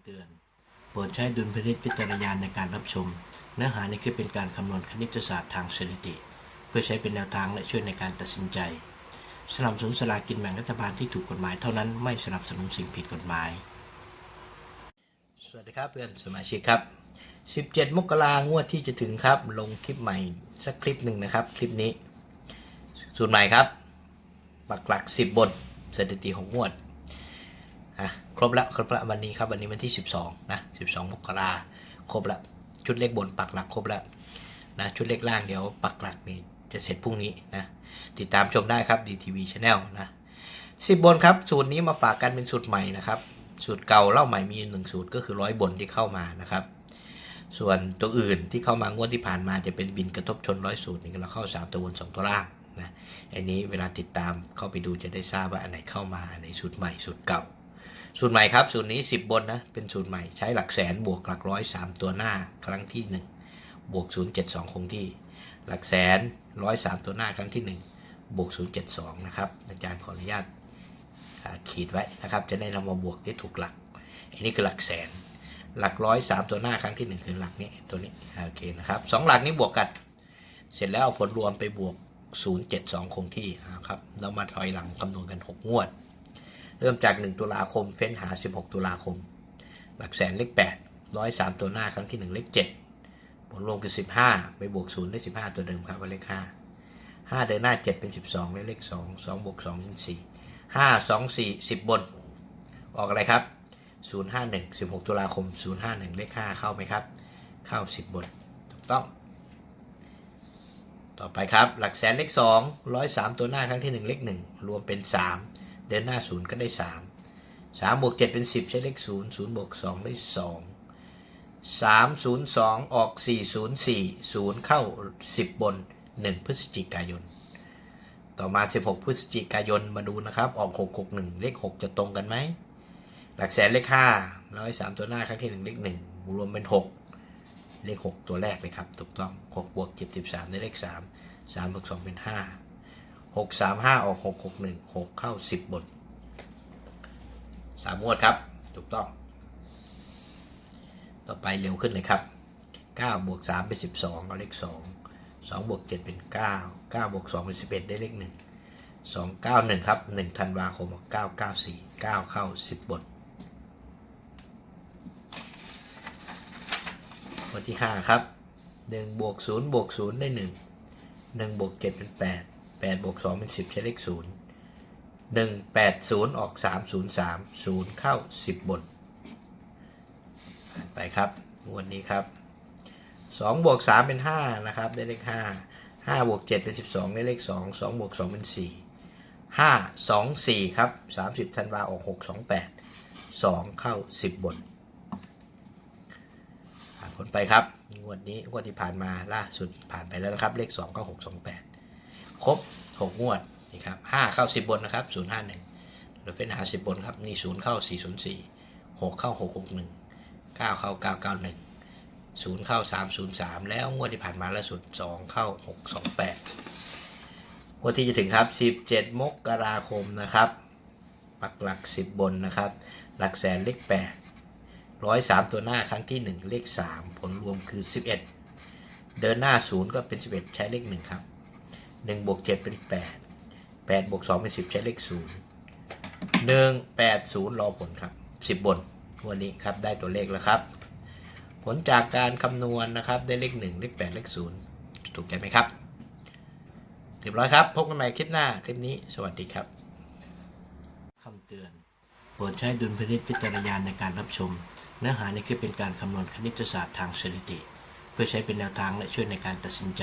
ำเตือน โปรดใช้ดุลพินิจวิจารณาในการรับชม เนื้อหาในคลิปเป็นการคำนวณคณิตศาสตร์ทางสถิติ เพื่อใช้เป็นแนวทางและช่วยในการตัดสินใจ สนับสนุนสลากินแบ่งรัฐบาลที่ถูกกฎหมายเท่านั้นไม่สนับสนุนสิ่งผิดกฎหมาย สวัสดีครับเพื่อนสมาชิกครับ 17 มกรางวดที่จะถึงครับ ลงคลิปใหม่สักคลิปหนึ่งนะครับ คลิปนี้ สูตรใหม่ครับปักหลัก 10บนสถิติ6งวด อะครบแล้วครบแล้ววันนี้ครับวันนี้วันที่ 12นะ12มกราครบแล้วชุดเลขบนปักหลักครบแล้วนะชุดเลขล่างเดี๋ยวปักหลักนี่จะเสร็จพรุ่งนี้นะติดตามชมได้ครับ DTV Channel นะ10บนครับสูตรนี้มาฝากกันเป็นสูตรใหม่นะครับสูตรเก่าเล่าใหม่มีหนึ่งสูตรก็คือร้อยบนที่เข้ามานะครับ ส่วนตัวอื่นที่เข้ามางวดที่ผ่านมาจะเป็นบินกระทบชนร้อยสูตรนี่เราเข้าสามตัวบนสองตัวล่างนะอันนี้เวลาติดตามเข้าไปดูจะได้ทราบว่าอันไหนเข้ามาอันไหนสูตรใหม่สูตรเก่า สูตรใหม่ครับ สูตรนี้ 10 บนนะ เป็นสูตรใหม่ใช้หลักแสนบวกหลักร้อยสามตัวหน้าครั้งที่ 1 บวก 072 คงที่ หลักแสนร้อยสามตัวหน้าครั้งที่ 1 บวก 072 นะครับ อาจารย์ขออนุญาตขีดไว้นะครับ จะได้นำมาบวกได้ถูกหลัก อันนี้คือหลักแสน หลักร้อยสามตัวหน้าครั้งที่หนึ่งคือหลักนี้ตัวนี้โอเคนะครับสองหลักนี้บวกกัน เสร็จแล้วเอาผลรวมไปบวก 072 คงที่นะครับเรามาถอยหลังคำนวณกัน 6 งวด เริ่มจาก 1 ตุลาคม เฟ้นหา 16 ตุลาคม หลักแสนเลข8 103 ตัวหน้าครั้งที่ 1 เลข 7 ผลรวมคือ 15 ไปบวก 0 ได้ 15 ตัวเดิมครับว่าเลข 5 5 เดินหน้า 7 เป็น 12 ได้เลข 2 2บวก2เป็น4 5 2 4 10 บน ออกอะไรครับ 051 16 ตุลาคม 051 เลข 5 เข้าไหมครับ เข้า 10 บน ถูกต้อง ต่อไปครับ หลักแสนเลข 2 103 ตัวหน้าครั้งที่ 1 เลข 1 รวมเป็น 3 เดินหน้า0ก็ได้3 3บวก7เป็น10ใช้เลข0 0บวก2ได้2 3 0 2องออก4 0 4 0เข้า10บบน1พฤศจิกายน ต่อมา16พฤศจิกายนมาดูนะครับ ออก661เลข6จะตรงกันไหม หลักแสนเลขห้าร้อยสามตัวหน้าครั้งที่หนึ่งเลขหนึ่งรวมเป็นหกเลขหกตัวแรกเลยครับถูกต้องหกบวกเจ็ดสิบสามได้เลขสามสามบวกสองเป็นห้า หกสามห้าออกหกหกหนึ่งหกเข้าสิบบนสามงวดครับ ถูกต้อง ต่อไปเร็วขึ้นเลยครับเก้าบวกสามเป็นสิบสองเอาเลขสองสองบวกเจ็ดเป็นเก้าเก้าบวกสองเป็นสิบเอ็ดได้เลขหนึ่งสองเก้าหนึ่งครับหนึ่งธันวาคมเก้าเก้าสี่เก้าเข้าสิบบนวันที่ห้าครับหนึ่งบวกศูนย์บวกศูนย์ได้หนึ่งหนึ่งบวกเจ็ดเป็นแปด แปดบวกสองเป็นสิบใช้เลขศูนย์หนึ่งแปดศูนย์ออกสามศูนย์สามศูนย์เข้าสิบบน ไปครับงวันนี้ครับสองบวกสามเป็นห้านะครับ ได้เลขห้าห้าบวกเจ็ดเป็นสิบสองได้เลขสองสองบวกสองเป็นสี่ห้าสองสี่ครับสามสิบธันวาออกหกสองแปดสองเข้าสิบบนผ่านผลไปครับ งวดนี้งวดที่ผ่านมาล่าสุดผ่านไปแล้วนะครับ เลข2ก็6 2 8 ครบ6งวดนี่ครับ5เข้า10บนนะครับ051เราเป็นหา10บนครับนี่0เข้า404 6เข้า661 9เข้า991 0เข้า303แล้วงวดที่ผ่านมาล่าสุด2เข้า628งวดที่จะถึงครับ17มกราคมนะครับปักหลัก10บนนะครับ หลักแสนเลข8ร้อยสามตัวหน้าครั้งที่หนึ่งเลขสามผลรวมคือสิบเอ็ดเดินหน้าศูนย์ก็เป็นสิบเอ็ดใช้เลขหนึ่งครับ หนึ่งบวกเจ็ดเป็นแปดแปดบวกสองเป็นสิบใช้เลขศูนย์หนึ่งแปดศูนย์รอผลครับสิบบนวันนี้ครับได้ตัวเลขแล้วครับ ผลจากการคำนวณนะครับได้เลขหนึ่งเลขแปดเลขศูนย์ถูกใจไหมครับเรียบร้อยครับ พบกันใหม่คลิปหน้า คลิปนี้ สวัสดีครับคำเตือนโปรดใช้ดุลพินิจวิจารณาในการรับชม เนื้อหาในคลิปเป็นการคำนวณคณิตศาสตร์ทางสถิติ เพื่อใช้เป็นแนวทางและช่วยในการตัดสินใจ